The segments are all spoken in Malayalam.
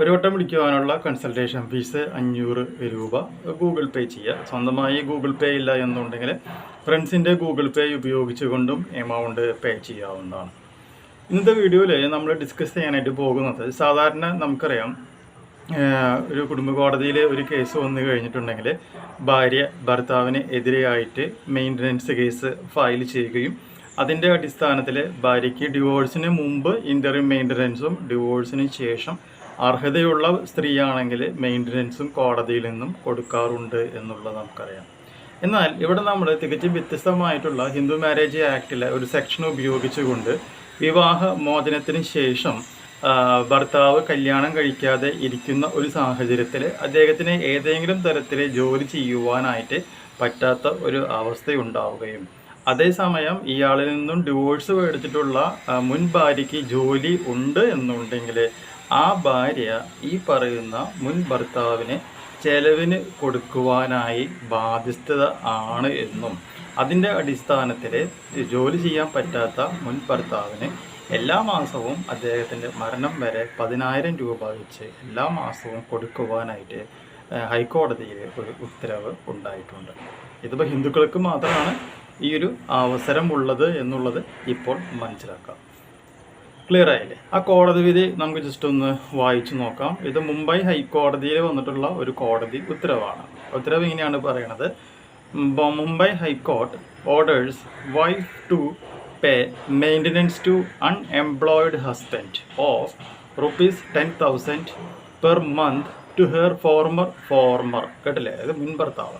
ഒരു വട്ടം വിളിക്കുവാനുള്ള കൺസൾട്ടേഷൻ ഫീസ് അഞ്ഞൂറ് രൂപ. ഗൂഗിൾ പേ ചെയ്യുക സ്വന്തമായി ഗൂഗിൾ പേ ഇല്ല എന്നുണ്ടെങ്കിൽ ഫ്രണ്ട്സിന്റെ ഗൂഗിൾ പേ ഉപയോഗിച്ചുകൊണ്ടും എമൗണ്ട് പേ ചെയ്യാവുന്നതാണ്. ഇന്നത്തെ വീഡിയോയിൽ നമ്മൾ ഡിസ്കസ് ചെയ്യാനായിട്ട് പോകുന്നത് സാധാരണ നമുക്കറിയാം ഒരു കുടുംബ കോടതിയിൽ ഒരു കേസ് വന്നു കഴിഞ്ഞിട്ടുണ്ടെങ്കിൽ ഭാര്യ ഭർത്താവിന് എതിരെയായിട്ട് മെയിന്റനൻസ് കേസ് ഫയൽ ചെയ്യുകയും അതിന്റെ അടിസ്ഥാനത്തിൽ ഭാര്യയ്ക്ക് ഡിവോഴ്സിന് മുമ്പ് ഇന്റർ മെയിന്റനൻസും ഡിവോഴ്സിന് ശേഷം അർഹതയുള്ള സ്ത്രീയാണെങ്കിൽ മെയിന്റനൻസും കോടതിയിൽ നിന്നും കൊടുക്കാറുണ്ട് എന്നുള്ളത് നമുക്കറിയാം. എന്നാൽ ഇവിടെ നമ്മൾ തികച്ചും വ്യത്യസ്തമായിട്ടുള്ള ഹിന്ദു മാരേജ് ആക്ടിലെ ഒരു സെക്ഷൻ ഉപയോഗിച്ചുകൊണ്ട് വിവാഹ മോചനത്തിന് ശേഷം ഭർത്താവ് കല്യാണം കഴിക്കാതെ ഇരിക്കുന്ന ഒരു സാഹചര്യത്തിൽ അദ്ദേഹത്തിന് ഏതെങ്കിലും തരത്തിൽ ജോലി ചെയ്യുവാനായിട്ട് പറ്റാത്ത ഒരു അവസ്ഥയുണ്ടാവുകയും അതേസമയം ഇയാളിൽ നിന്നും ഡിവോഴ്സ് മേടിച്ചിട്ടുള്ള മുൻ ഭാര്യയ്ക്ക് ജോലി ഉണ്ട് എന്നുണ്ടെങ്കിൽ ആ ഭാര്യ ഈ പറയുന്ന മുൻ ഭർത്താവിന് ചെലവിന് കൊടുക്കുവാനായി ബാധ്യസ്ഥത ആണ് എന്നും അതിന്റെ അടിസ്ഥാനത്തിൽ ജോലി ചെയ്യാൻ പറ്റാത്ത മുൻ ഭർത്താവിന് എല്ലാ മാസവും അദ്ദേഹത്തിന്റെ മരണം വരെ പതിനായിരം രൂപ വെച്ച് എല്ലാ മാസവും കൊടുക്കുവാനായിട്ട് ഹൈക്കോടതിയിൽ ഒരു ഉത്തരവ് ഉണ്ടായിട്ടുണ്ട്. ഇതിപ്പോൾ ഹിന്ദുക്കൾക്ക് മാത്രമാണ് ഈ ഒരു അവസരമുള്ളത് എന്നുള്ളത് ഇപ്പോൾ മനസ്സിലാക്കാം. ക്ലിയർ ആയില്ലേ? ആ കോടതി വിധി നമുക്ക് ജസ്റ്റ് ഒന്ന് വായിച്ചു നോക്കാം. ഇത് മുംബൈ ഹൈക്കോടതിയിൽ വന്നിട്ടുള്ള ഒരു കോടതി ഉത്തരവാണ്. ഉത്തരവ് ഇങ്ങനെയാണ് പറയണത്. Mumbai high court orders wife to pay maintenance to unemployed husband of rupees ten thousand per month to her former former കേട്ടില്ലേ? ഇത് മുൻ ഭർത്താവ്.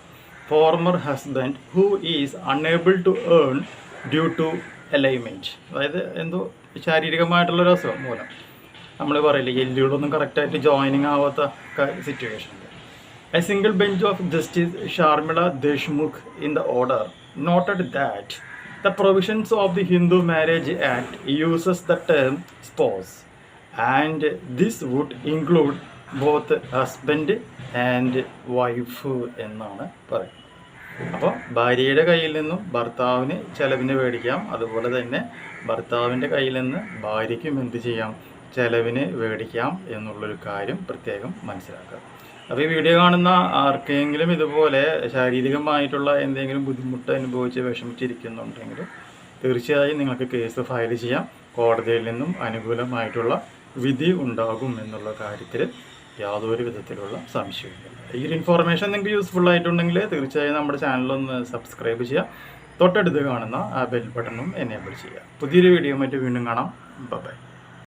Former husband who is unable to earn due to alignment അതായത് എന്തോ ശാരീരികമായിട്ടുള്ളൊരു അസുഖം മൂലം. നമ്മൾ പറയില്ലേ എല്ലുകളൊന്നും കറക്റ്റായിട്ട് ജോയിനിങ് ആവാത്ത സിറ്റുവേഷനിൽ a single bench of justice Sharmila Deshmukh in the order noted that the provisions of the Hindu marriage act uses the term spouse and this would include both husband and wife എന്നാണ് പറയുന്നത്. അപ്പോൾ ഭാര്യയുടെ കയ്യിൽ നിന്നും ഭർത്താവിന് ചെലവിന് മേടിക്കാം അതുപോലെ തന്നെ ഭർത്താവിന്റെ കയ്യിൽ നിന്ന് ഭാര്യയ്ക്കും എന്ത് ചെയ്യാം? ചെലവിന് മേടിക്കാം എന്നുള്ളൊരു കാര്യം പ്രത്യേകം മനസ്സിലാക്കുക. അപ്പോൾ ഈ വീഡിയോ കാണുന്ന ആർക്കെങ്കിലും ഇതുപോലെ ശാരീരികമായിട്ടുള്ള എന്തെങ്കിലും ബുദ്ധിമുട്ട് അനുഭവിച്ച് വിഷമിച്ചിരിക്കുന്നുണ്ടെങ്കിൽ തീർച്ചയായും നിങ്ങൾക്ക് കേസ് ഫയൽ ചെയ്യാം. കോടതിയിൽ നിന്നും അനുകൂലമായിട്ടുള്ള വിധി ഉണ്ടാകും എന്നുള്ള കാര്യത്തിൽ യാതൊരു വിധത്തിലുള്ള സംശയമില്ല ഈ ഒരു ഇൻഫോർമേഷൻ നിങ്ങൾക്ക് യൂസ്ഫുൾ ആയിട്ടുണ്ടെങ്കിൽ തീർച്ചയായും നമ്മുടെ ചാനലൊന്ന് സബ്സ്ക്രൈബ് ചെയ്യുക. തൊട്ടടുത്ത് കാണുന്ന ആ ബെൽ ബട്ടണും എനേബിൾ ചെയ്യുക. പുതിയൊരു വീഡിയോ മറ്റ് വീണ്ടും കാണാം. ബൈ